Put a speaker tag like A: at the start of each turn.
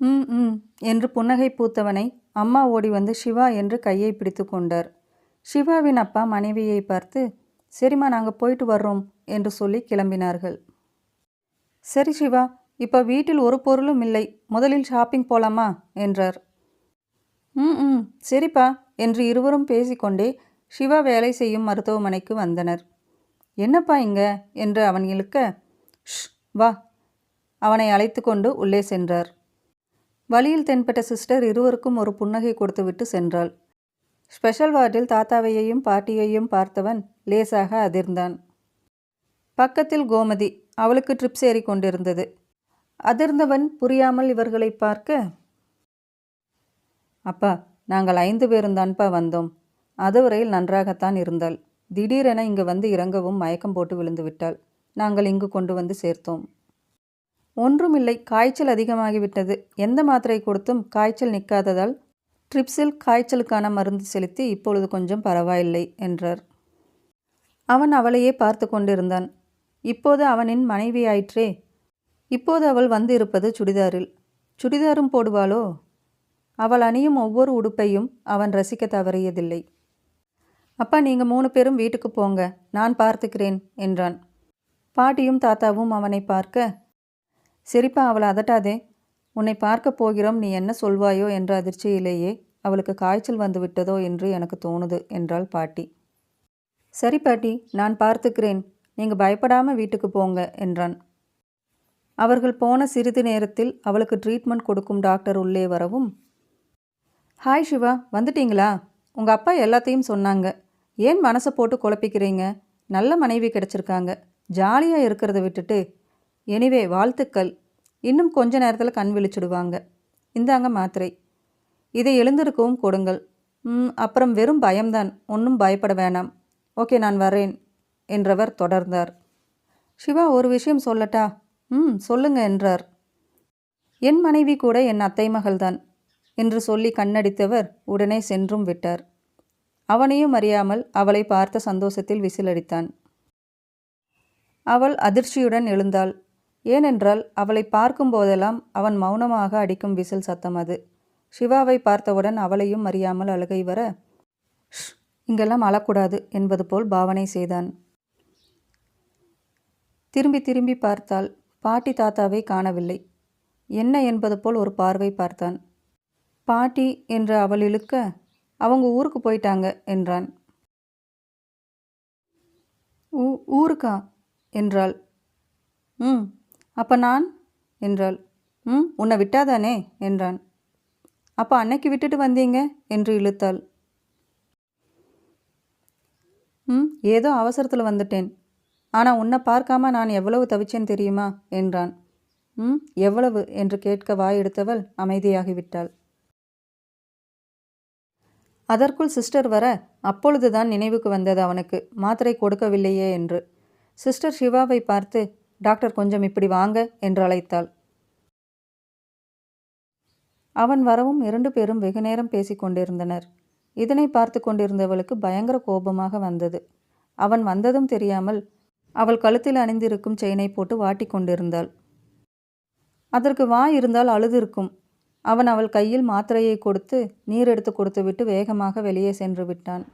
A: ம் ம் என்று புன்னகை பூத்தவனை அம்மா ஓடி வந்து சிவா என்று கையை பிடித்து கொண்டார். சிவாவின் அப்பா மனைவியை பார்த்து சரிம்மா நாங்கள் போயிட்டு வர்றோம் என்று சொல்லி கிளம்பினார்கள். சரி சிவா இப்போ வீட்டில் ஒரு பொருளும் இல்லை முதலில் ஷாப்பிங் போலாமா? என்றார். ம் ம் சரிப்பா என்று இருவரும் பேசிக்கொண்டே சிவா வேலை செய்யும் மருத்துவமனைக்கு வந்தனர். என்னப்பா இங்க? என்று அவன் இழுக்க ஷ் வா அவனை அழைத்து கொண்டு உள்ளே சென்றார். வழியில் தென்பட்ட சிஸ்டர் இருவருக்கும் ஒரு புன்னகை கொடுத்துவிட்டு சென்றாள். ஸ்பெஷல் வார்டில் தாத்தாவையையும் பாட்டியையும் பார்த்தவன் லேசாக அதிர்ந்தான். பக்கத்தில் கோமதி அவளுக்கு ட்ரிப்ஸ் ஏறி கொண்டிருந்தது. அதிர்ந்தவன் புரியாமல் இவர்களை பார்க்க அப்பா நாங்கள் ஐந்து பேருந்தான்ப்பா வந்தோம். அதுவரையில் நன்றாகத்தான் இருந்தாள். திடீரென இங்கு வந்து இறங்கவும் மயக்கம் போட்டு விழுந்து விட்டாள். நாங்கள் இங்கு கொண்டு வந்து சேர்த்தோம். ஒன்றுமில்லை காய்ச்சல் அதிகமாகிவிட்டது. எந்த மாத்திரை கொடுத்தும் காய்ச்சல் நிற்காததால் ட்ரிப்ஸில் காய்ச்சலுக்கான மருந்து செலுத்தி இப்பொழுது கொஞ்சம் பரவாயில்லை என்றார். அவன் அவளையே பார்த்து கொண்டிருந்தான். இப்போது அவனின் மனைவியாயிற்றே இப்போது அவள் வந்து இருப்பது சுடிதாரில். சுடிதாரும் போடுவாளோ? அவள் அணியும் ஒவ்வொரு உடுப்பையும் அவன் ரசிக்க தவறியதில்லை. அப்பா நீங்கள் மூணு பேரும் வீட்டுக்கு போங்க நான் பார்த்துக்கிறேன் என்றான். பாட்டியும் தாத்தாவும் அவனை பார்க்க சரிப்பா அவளை அதட்டாதே. உன்னை பார்க்க போகிறோம் நீ என்ன சொல்வாயோ என்ற அதிர்ச்சியிலேயே அவளுக்கு காய்ச்சல் வந்து விட்டதோ என்று எனக்கு தோணுது என்றாள் பாட்டி. சரி பாட்டி நான் பார்த்துக்கிறேன். நீங்கள் பயப்படாமல் வீட்டுக்கு போங்க என்றான். அவர்கள் போன சிறிது நேரத்தில் அவளுக்கு ட்ரீட்மெண்ட் கொடுக்கும் டாக்டர் உள்ளே வரவும் ஹாய் சிவா வந்துட்டீங்களா? உங்கள் அப்பா எல்லாத்தையும் சொன்னாங்க. ஏன் மனசை போட்டு குழப்பிக்கிறீங்க? நல்ல மனைவி கிடச்சிருக்காங்க. ஜாலியாக இருக்கிறத விட்டுட்டு எனிவே வாழ்த்துக்கள். இன்னும் கொஞ்ச நேரத்தில் கண் விழிச்சிடுவாங்க. இந்தாங்க மாத்திரை. இதை எழுந்திருக்கவும் கொடுங்கள். அப்புறம் வெறும் பயம்தான். ஒன்றும் பயப்பட வேணாம். ஓகே நான் வரேன் என்றவர் தொடர்ந்தார். சிவா ஒரு விஷயம் சொல்லட்டா? ம் சொல்லுங்க என்றார். என் மனைவி கூட என் அத்தை மகள்தான் என்று சொல்லி கண்ணடித்தவர் உடனே சென்றும் விட்டார். அவனையும் அறியாமல் அவளை பார்த்த சந்தோஷத்தில் விசிலடித்தான். அவள் அதிர்ச்சியுடன் எழுந்தாள். ஏனென்றால் அவளை பார்க்கும் போதெல்லாம் அவன் மௌனமாக அடிக்கும் விசில் சத்தம் அது. சிவாவை பார்த்தவுடன் அவளையும் அறியாமல் அழுகை வர "ஷ், இங்கெல்லாம் அழக்கூடாது என்பது போல் பாவனை செய்தான். திரும்பி திரும்பி பார்த்தாள் பாட்டி தாத்தாவை காணவில்லை. என்ன என்பது போல் ஒரு பார்வை பார்த்தான். பாட்டி என்று அவள் இழுக்க அவங்க ஊருக்கு போயிட்டாங்க என்றான். ஊ ஊருக்கா? என்றாள். ம் அப்போ நான்? என்றாள். ம் உன்னை விட்டாதானே? என்றான். அப்போ அன்னைக்கு விட்டுட்டு வந்தீங்க? என்று இழுத்தாள். ம் ஏதோ அவசரத்தில் வந்துட்டேன். ஆனால் உன்னை பார்க்காம நான் எவ்வளவு தவிச்சேன் தெரியுமா? என்றான். ம் எவ்வளவு? என்று கேட்க வாய் எடுத்தவள் அமைதியாகிவிட்டாள். அதற்குள் சிஸ்டர் வர அப்பொழுதுதான் நினைவுக்கு வந்தது அவனுக்கு. மாத்திரை கொடுக்கவில்லையே என்று. சிஸ்டர் சிவாவை பார்த்து டாக்டர் கொஞ்சம் இப்படி வாங்க என்று அழைத்தாள். அவன் வரவும் இரண்டு பேரும் வெகு நேரம் பேசிக் கொண்டிருந்தனர். இதனை பார்த்து கொண்டிருந்தவளுக்கு பயங்கர கோபமாக வந்தது. அவன் வந்ததும் தெரியாமல் அவள் கழுத்தில் அணிந்திருக்கும் செயினை போட்டு வாட்டி கொண்டிருந்தாள். அதற்கு வாய் இருந்தால் அழுதிருக்கும். அவன் அவள் கையில் மாத்திரையை கொடுத்து நீர் எடுத்து கொடுத்துவிட்டு வேகமாக வெளியே சென்று விட்டான்.